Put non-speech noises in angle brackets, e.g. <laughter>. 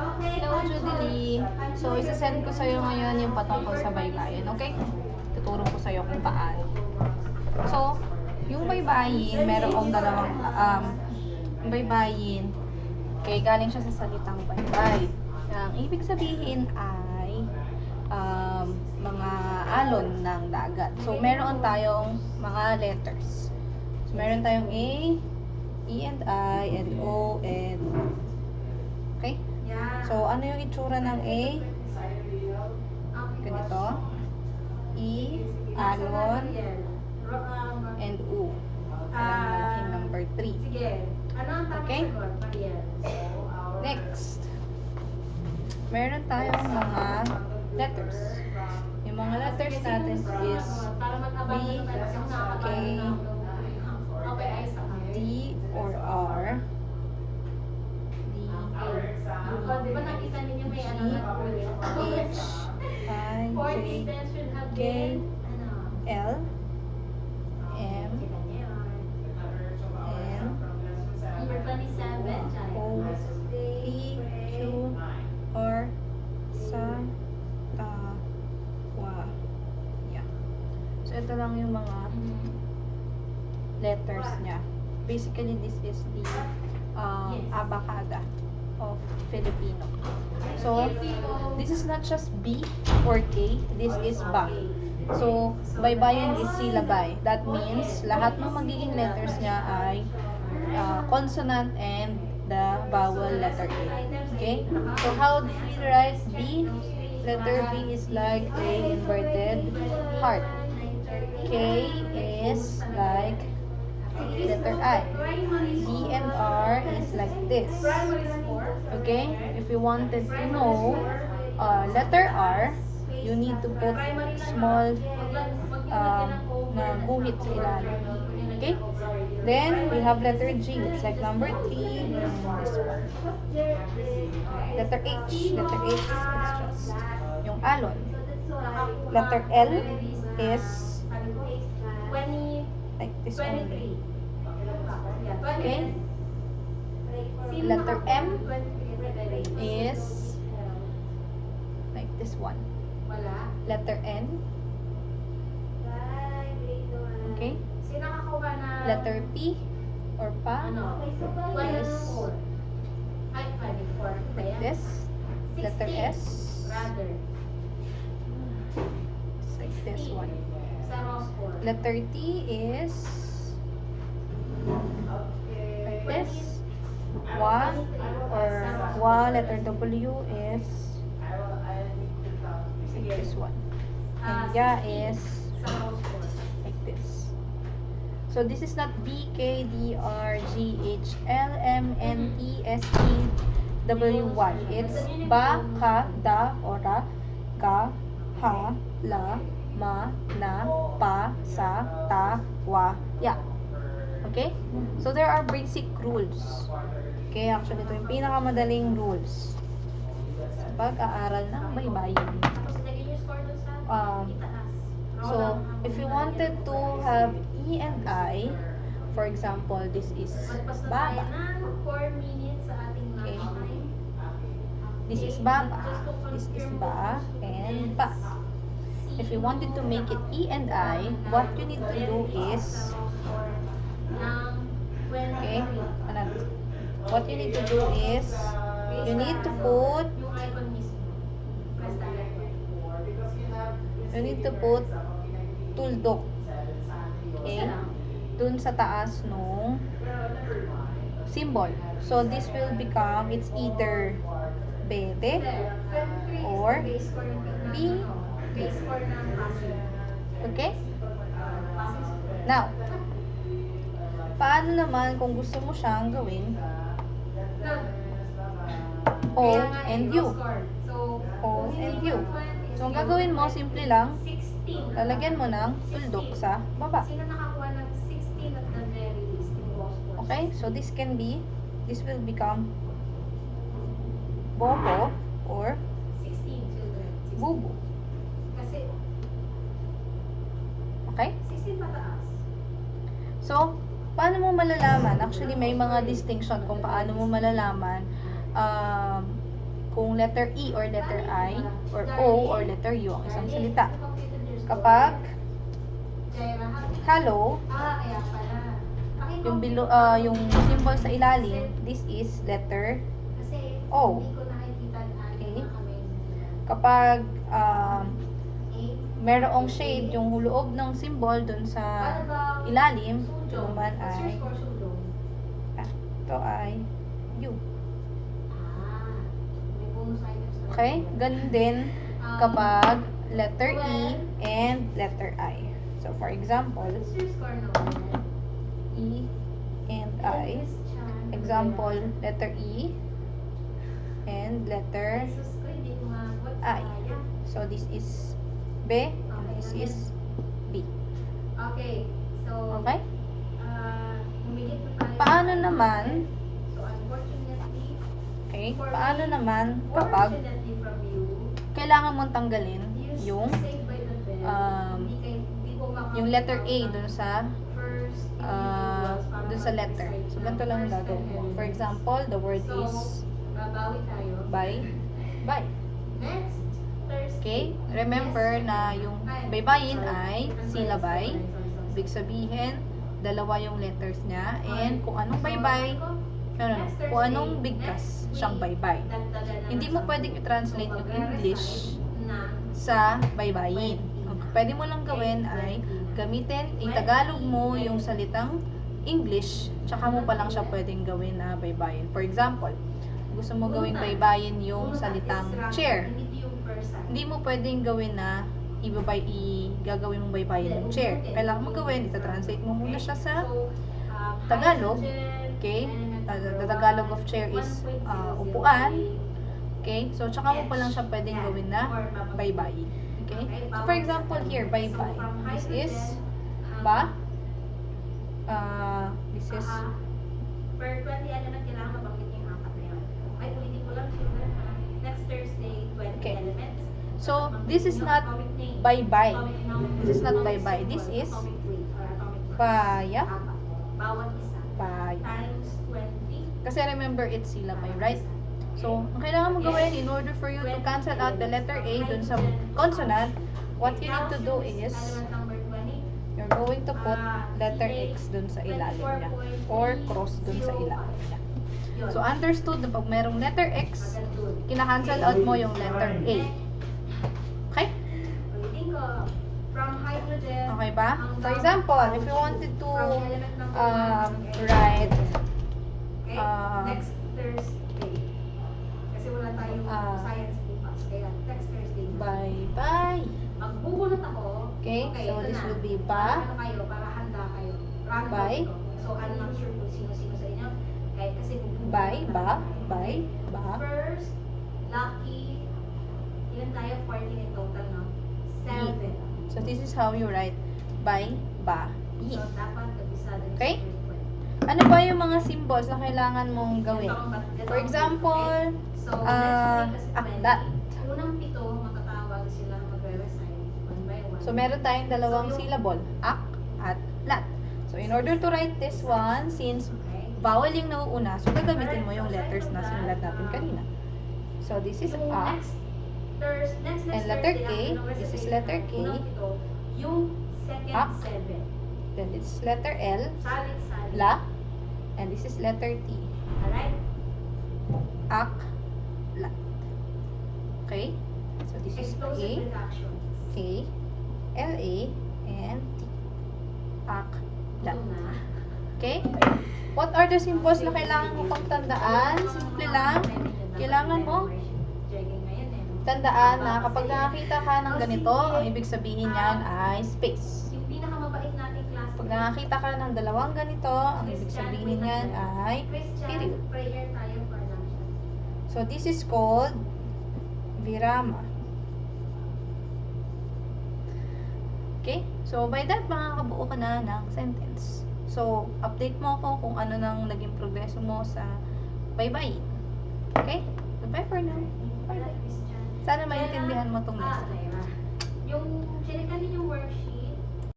Hello, Judelie. So, isasend ko sa'yo ngayon yung patungkol sa baybayin, okay? Tuturo ko sa'yo kung paano. So, yung baybayin, merong dalawang, um, baybayin, okay, galing siya sa salitang baybay. Ang ibig sabihin ay, um, mga alon ng dagat. So, meron tayong mga letters. So, meron tayong A, E and I, and O, and? So, ano yung itsura ng A? Ganito. E, alon, and U. Natin number 3. Sige. Ano ang tamang Okay. sagot, Mariel? Next. Meron tayong mga letters. Yung mga letters natin is B, K, niya. Basically, this is the um, Yes. abacada of Filipino. So, you this is not just B or K, this is ba. So, baybayin is silabay. That means, lahat ng magiging letters niya ay uh, consonant and the vowel letter A. Okay? So, how do we write B? Letter B is like a inverted heart. K is like letter I. D and R is like this. Okay? If you wanted to know uh, letter R, you need to put small um, na guhit sa ilalim. Okay? Then, we have letter G. It's like number 3 and this one. Letter H. Letter H is just yung alon. Letter L is 20, like this only. 23. Okay? Letter M is like this one. Wala. Letter N. Okay? Sino nakakuha na? Letter P or pa. Ano? Yes. 24. Ay, 24. Like this. Letter 16. S. Rather. It's like this one. Letter T is this. Wa or wa. Letter W is like this one. And ya is like this. So this is not B, K, D, R, G, H, L, M, N, T, S, E, W, Y. It's ba, ka, da, ora, ka, ha, la, ma, na, pa, sa, ta, wa, ya. Okay? So there are basic rules. Okay, actually ito yung pinakamadaling rules pag-aaral ng baybayin. Doon sa Um. So, if you wanted to have E and I, for example, this is baba. ng 4 minutes sa ating lunch Okay. This is baba. This is ba and ba. If you wanted to make it E and I, what you need to do is, okay, ano, what you need to do is, you need to put, you need to put tuldok. Okay? Dun sa taas nung symbol. So, this will become, it's either bete, Or B. okay? Now, paano naman kung gusto mo siyang gawin. O and U? O and U. mo 20 is So, ang gagawin mo, simple lang, 16. lalagyan mo ng tuldok sa baba. Sino nakakuha ng 16 at the very least in scores? Okay? So, this can be, this will become bobo or 16 children. 16. bubu. Kasi, Okay? 16 pataas. So, paano mo malalaman? Actually, may mga distinction kung paano mo malalaman um, kung letter E or letter I or O or letter U ang isang salita. Kapag hello, yung below, ah, yung symbol sa ilalim, this is letter O. Okay. kapag um. Merong shade yung loob ng symbol dun sa ilalim, naman ay ah, ito ay U. Okay? Ganun din kapag letter E and letter I. So, for example? E and I. Example, letter E and letter. I. So, this is B and this is B. Okay, so, Okay? tayo. Paano naman, So, unfortunately, okay, paano me, naman kapag you, kailangan mong tanggalin yung um, yung letter A dun sa para dun sa letter. So, ganito lang gagawin mo. For example, the word So, is by, <laughs> by. Next. Okay? Remember na yung baybayin ay silabay. Ibig sabihin, dalawa yung letters niya. And kung anong baybay, no, no, no, kung anong bigkas siyang baybay. Hindi mo pwedeng i-translate yung English sa baybayin. Pwede mo lang gawin ay gamitin, i-Tagalog mo yung salitang English, tsaka mo pa lang siya pwedeng gawin na baybayin. For example, gusto mo gawing baybayin yung salitang chair. Hindi mo pwedeng gawin na ibabay, i gagawin mong baybayin yung chair. Kailangan mo gawin, ita-translate mo muna siya sa Tagalog. Okay? Uh, the Tagalog of chair is uh, upuan. Okay? So, tsaka mo pa lang siya pwedeng gawin na baybayin. Okay? So, for example here, baybay. This is ba? Uh, this is Per 20 element, kailangan mabanggit yung apat na yun. Ay, ulitin ko lang? Next Thursday, 20 Okay. elements. So, this is not bye-bye. This is not bye-bye. This is. Apat. Bawat isa. Bay. Times 20. Kasi remember, it's syllabay, right? So, ang kailangan mo gawin in order for you to cancel out the letter A dun sa consonant, what you need to do is, Element number 20. you're going to put letter X dun sa ilalim niya. Or cross dun sa ilalim niya. So, understood na pag merong letter X, kinakancel out mo yung letter A. Okay? Okay ba? For hanggang example, if you wanted to um, write uh, next Thursday. Kasi wala tayong uh, science bukas. Kaya next Thursday. bye-bye. Magbubulot ako. Okay, so this na. will be ba, Ano kayo para handa kayo. Random Bye. So I'm not sure kung sino-sino sa inyo. Kaya kasi bye, na ba, bye, ba, First, lucky. Ilan tayo? 14 in total, no? 7. So this is how you write bye, ba, yi. So, dapat kabisado yung Okay? Ano ba yung mga symbols na kailangan mong gawin? For example, okay? so, ah, week kasi akdat. 20, unang pito, magkatawag sila magre-recite one by one. So meron tayong dalawang So, syllable, ak at lat. So in order to write this one, since Okay? Vowel yung nauuna, so gagamitin mo yung letters na sinulat natin kanina. So this is a, And letter K, this is letter K. seven. then this is letter L, la, and this is letter T, Alright? ak, lat. Okay? So this is A. K, L, A, and T. Ak, na. Okay? <laughs> What are the symbols na kailangan mo pang tandaan? Simple lang. Kailangan mo tandaan na kapag nakakita ka ng ganito, ang ibig sabihin niyan ay space. Pag nakakita ka ng dalawang ganito, ang ibig sabihin niyan ay period. So this is called virama. Okay? So by that, makakabuo ka na ng sentence. So, update mo ako kung ano nang naging progreso mo sa bye-bye. Okay? Goodbye for now. Christian. Sana maintindihan mo tong Ah, lesson. Lyra. Yung, din yung worksheet.